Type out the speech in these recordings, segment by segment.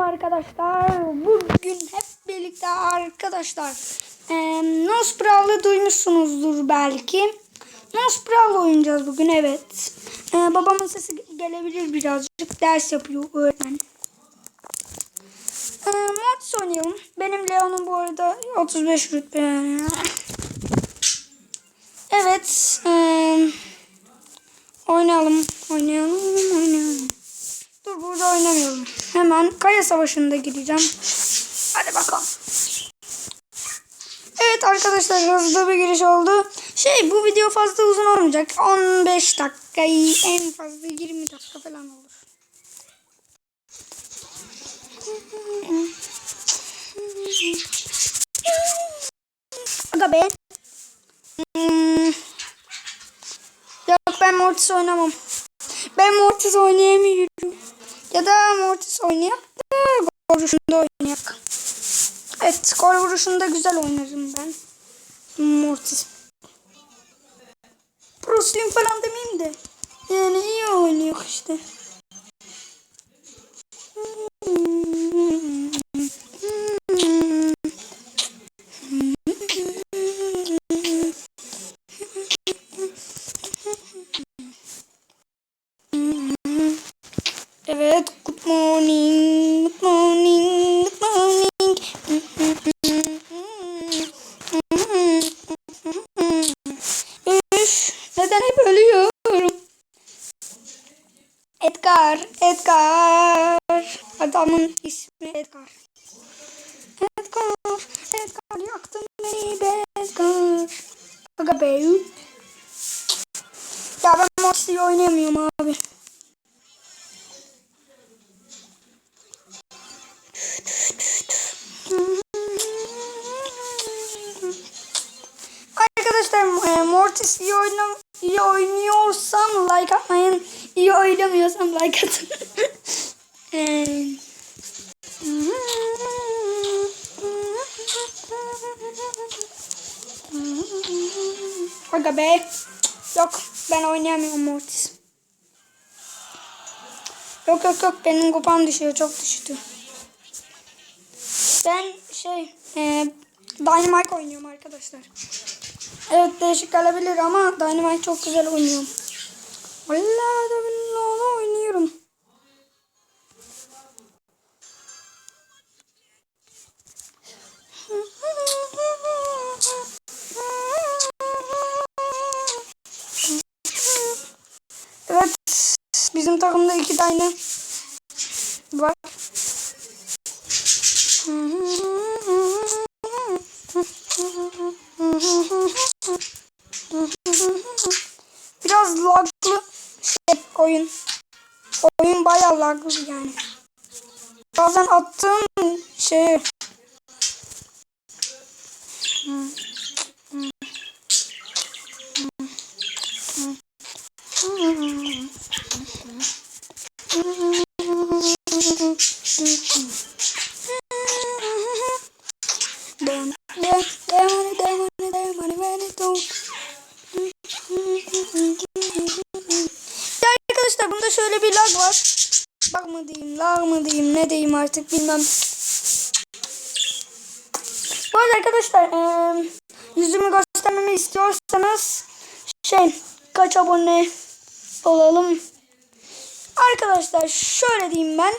arkadaşlar. Bugün hep birlikte arkadaşlar. E, Nospral'ı duymuşsunuzdur belki. Nospral'la oynayacağız bugün evet. E, babamın sesi gelebilir birazcık. Ders yapıyor öğretmen. E, Mortis oynayalım. Benim Leon'um bu arada 35 rütbe. Evet. E, oynayalım. Oynayalım. Oynayalım. Dur burada oynamıyorum. Hemen Kaya Savaşı'nda gireceğim. Hadi bakalım. Evet arkadaşlar hızlı bir giriş oldu. Şey bu video fazla uzun olmayacak. 15 dakika en fazla 20 dakika falan olur. Aga be. Hmm. Yok ben Mortis oynamam. Ben Mortis oynayamıyorum. Ya da Mortis oynayak da gol vuruşunda oynayak. Evet gol vuruşunda güzel oynarım ben. Mortis. Prosluyum falan demeyeyim de. Yani iyi oynuyor işte. Evet, good morning, good morning, good morning. Üf, neden hep ölüyorum? Edgar, Edgar. Adamın ismi Edgar. Edgar, Edgar yaktın beni be Edgar. Aga be. Ya ben Mortis'i oynayamıyorum abi. Arkadaşlar e, Mortis iyi, oynam iyi oynuyorsam like atmayın. İyi oynamıyorsam like atın. Aga be. Yok ben oynayamıyorum Mortis. Yok yok yok benim kupam düşüyor çok düştü. Ben şey e, Dynamite oynuyorum arkadaşlar. Evet değişik gelebilir ama Dynamite çok güzel oynuyorum. Vallahi da billahi oynuyorum. Evet bizim takımda iki tane var. Biraz laglı şey oyun. Oyun bayağı laglı yani. Bazen attığım şey Dem, dem, demoni, demoni, demoni, Veneto. Ya arkadaşlar bunda şöyle bir lag var. Bak mı diyeyim, lag mı diyeyim, ne diyeyim artık bilmem. Bu arada arkadaşlar eee, yüzümü göstermemi istiyorsanız şey kaç abone olalım. Arkadaşlar şöyle diyeyim ben.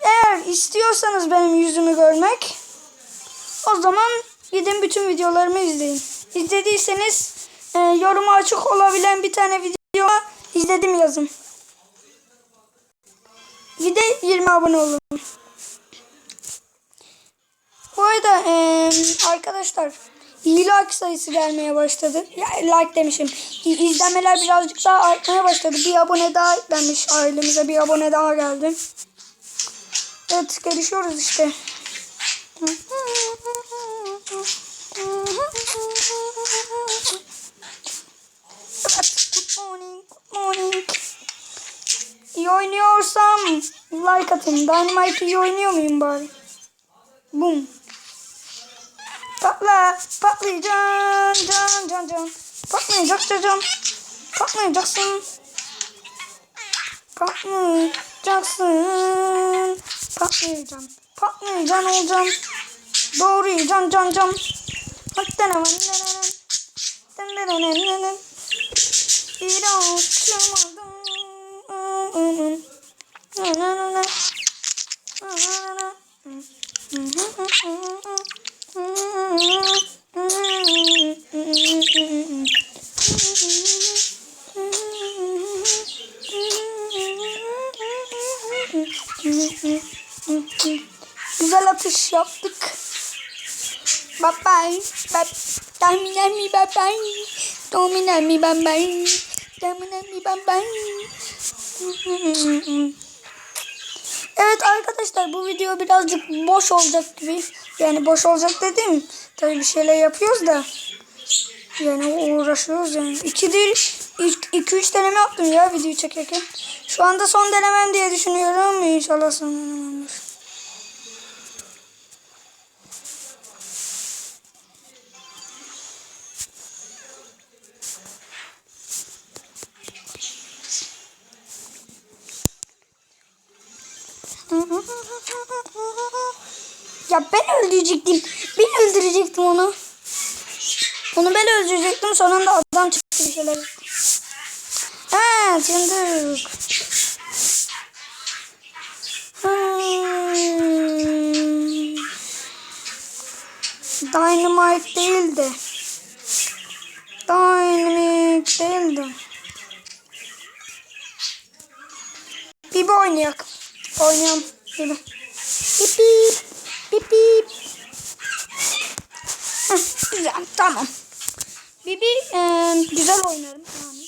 Eğer istiyorsanız benim yüzümü görmek o zaman gidin bütün videolarımı izleyin. İzlediyseniz e, yoruma açık olabilen bir tane video izledim yazın. Bir de 20 abone olun. Bu arada e, arkadaşlar like sayısı gelmeye başladı. Like demişim. İ- İzlenmeler birazcık daha artmaya başladı. Bir abone daha eklenmiş ailemize. Bir abone daha geldi. Evet gelişiyoruz işte. Evet, good morning, good morning. İyi oynuyorsam like atın. Dynamite iyi oynuyor muyum bari? Boom. Patla, patlayacaksın, can, can, can. Patlayacaksın, can. Patlayacaksın. Patlayacaksın. patlayacaksın. Patlayacaksın olacaksın. Doğrayacaksın can can. Hatta ne var ne Güzel atış yaptık. Bye bye. Bye. Domina mi bye bye. Domina mi bye bye. Domina mi bye bye. Evet arkadaşlar bu video birazcık boş olacak gibi. Yani boş olacak dedim. Tabii bir şeyler yapıyoruz da. Yani uğraşıyoruz yani. İki değil, ilk iki üç deneme yaptım ya video çekerken. Şu anda son denemem diye düşünüyorum. İnşallah son denememdir. Öldürecektim. Ben öldürecektim onu. Onu ben öldürecektim. Son anda adam çıktı bir şeyler. Ha cındık. Hmm. Dynamite değil de. Dynamite değil de. Bibi oynayak. Oynayalım. Bip bip. Bip bip. Güzel tamam. Bibi e, güzel oynarım. Yani.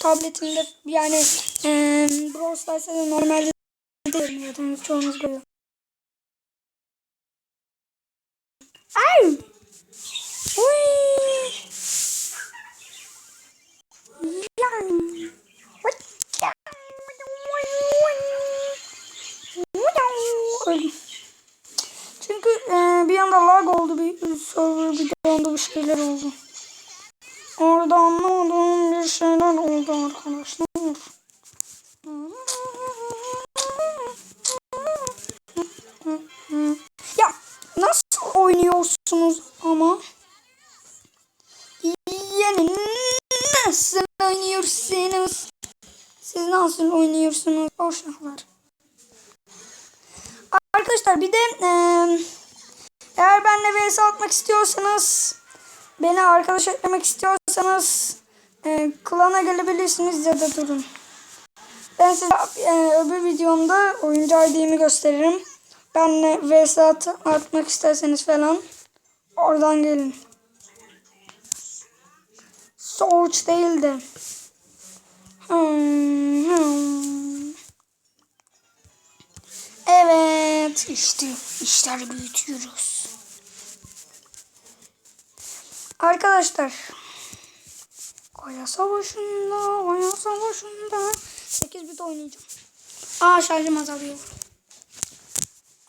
Tabletimde yani e, Brawl Stars'ta da normalde de oynuyordum. Çoğunuz görüyor. Ay! Uy! Yani. Öldüm. Çünkü e, bir anda lag oldu server bir anda bir şeyler oldu. Orada anlamadığım bir şeyler oldu arkadaşlar. Ya nasıl oynuyorsunuz ama? Yani nasıl oynuyorsunuz? Siz nasıl oynuyorsunuz? Boşluklar. Arkadaşlar bir de e, eğer benimle vs atmak istiyorsanız beni arkadaş eklemek istiyorsanız e, klana gelebilirsiniz ya da durun. Ben size e, öbür videomda oyuncu ID'mi gösteririm. Benimle vs at, atmak isterseniz falan oradan gelin. Soğuç değil de. Hmm, hmm. Evet işte işleri büyütüyoruz. Arkadaşlar Kaya Savaşı'nda Kaya Savaşı'nda 8 bit oynayacağım. Aa şarjım azalıyor.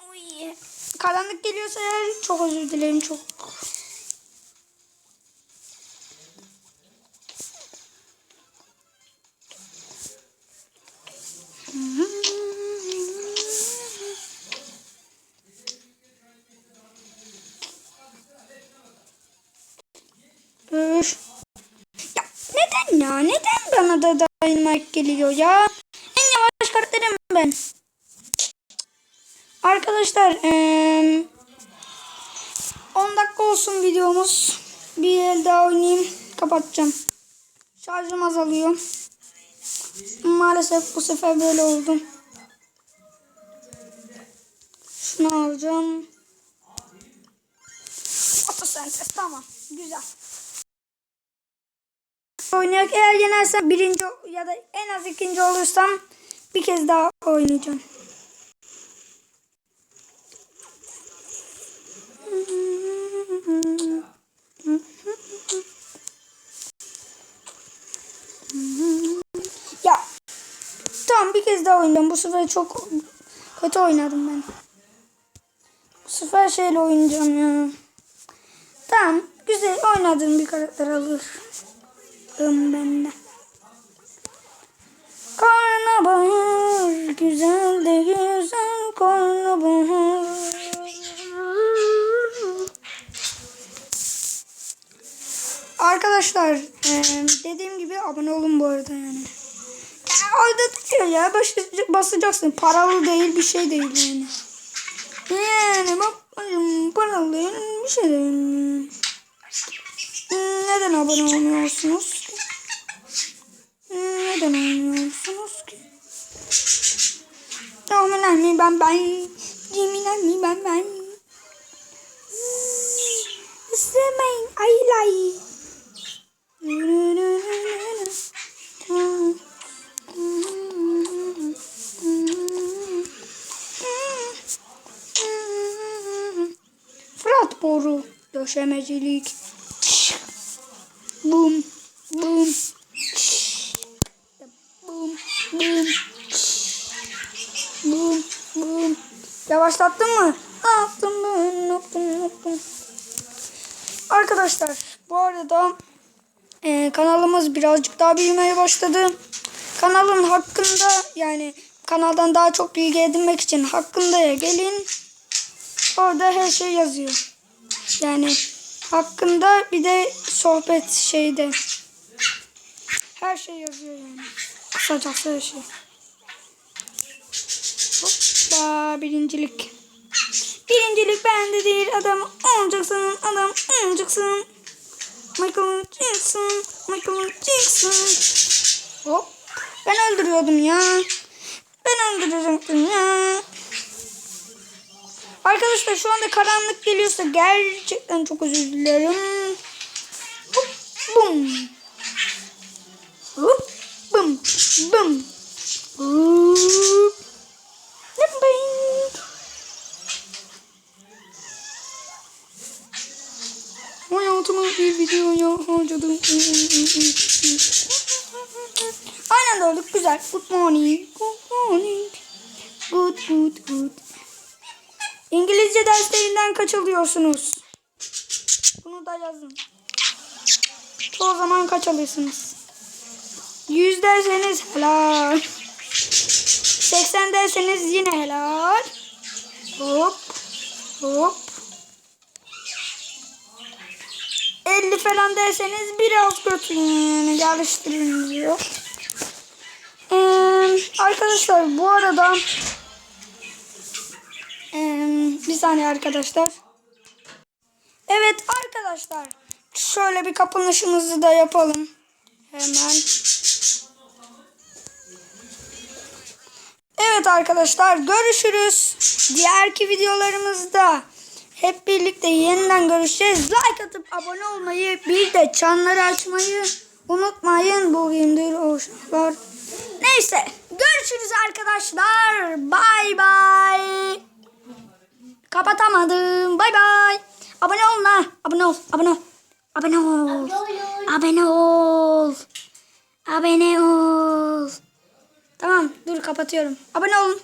Oy. Karanlık geliyorsa eğer çok özür dilerim çok. Üf. Ya neden ya? Neden bana da Dynamite geliyor ya? En yavaş karakterim ben. Arkadaşlar eee 10 dakika olsun videomuz. Bir el daha oynayayım. Kapatacağım. Şarjım azalıyor. Maalesef bu sefer böyle oldu. Şunu alacağım. Fotosentez tamam. Güzel. Oynayak. Eğer yenersem birinci ya da en az ikinci olursam bir kez daha oynayacağım. Ya tamam bir kez daha oynayacağım. Bu sefer çok kötü oynadım ben. Bu sefer şeyle oynayacağım ya. Tamam güzel oynadığım bir karakter alır. Ben de. Karnabahar güzel de güzel karnabahar. Arkadaşlar eee, dediğim gibi abone olun bu arada yani. Ya orada diyor ya basacaksın. Paralı değil bir şey değil yani. Yani babacım paralı değil bir şey değil. Neden abone olmuyorsunuz? Neden olmuyorsunuz ki? Tahminen mi ben ben? Ceminen mi ben ben? Isırmayın ayılayı. Fırat boru döşemecilik. Bum bum. Bum bum. Bum bum. Yavaşlattın mı? Yaptın ben? Ne yaptın? Arkadaşlar bu arada e, kanalımız birazcık daha büyümeye başladı. Kanalın hakkında yani kanaldan daha çok bilgi edinmek için hakkındaya gelin. Orada her şey yazıyor. Yani hakkında bir de sohbet şeyde. Her şey yazıyor yani. Kısacası her şey. Hoppa birincilik. Birincilik bende değil adam olacaksın adam olacaksın. Michael Jackson, Michael Jackson. Hop. Ben öldürüyordum ya. Ben öldürecektim ya. Arkadaşlar şu anda karanlık geliyorsa gerçekten çok özür dilerim. Hop bum. Hop bum bum. Hop. Bing. Hayatımı bir videoya harcadım. Aynen öldük. Güzel. Good morning. Good morning. Good, good, good. İngilizce derslerinden kaçalıyorsunuz. Bunu da yazın. Çoğu zaman kaç alırsınız? 100 derseniz helal. 80 derseniz yine helal. Hop. Hop. 50 falan derseniz biraz kötü yani geliştirin diyor. Ee, arkadaşlar bu arada ee, bir saniye arkadaşlar. Evet arkadaşlar şöyle bir kapanışımızı da yapalım. Hemen. Evet arkadaşlar görüşürüz. Diğerki videolarımızda hep birlikte yeniden görüşeceğiz. Like atıp abone olmayı bir de çanları açmayı unutmayın. Bugündür hoşlar. Neyse görüşürüz arkadaşlar. Bay bay. Kapatamadım. Bay bay. Abone ol la. Abone ol. Abone ol. Abone ol. Abone ol. Abone ol. Tamam dur kapatıyorum. Abone olun.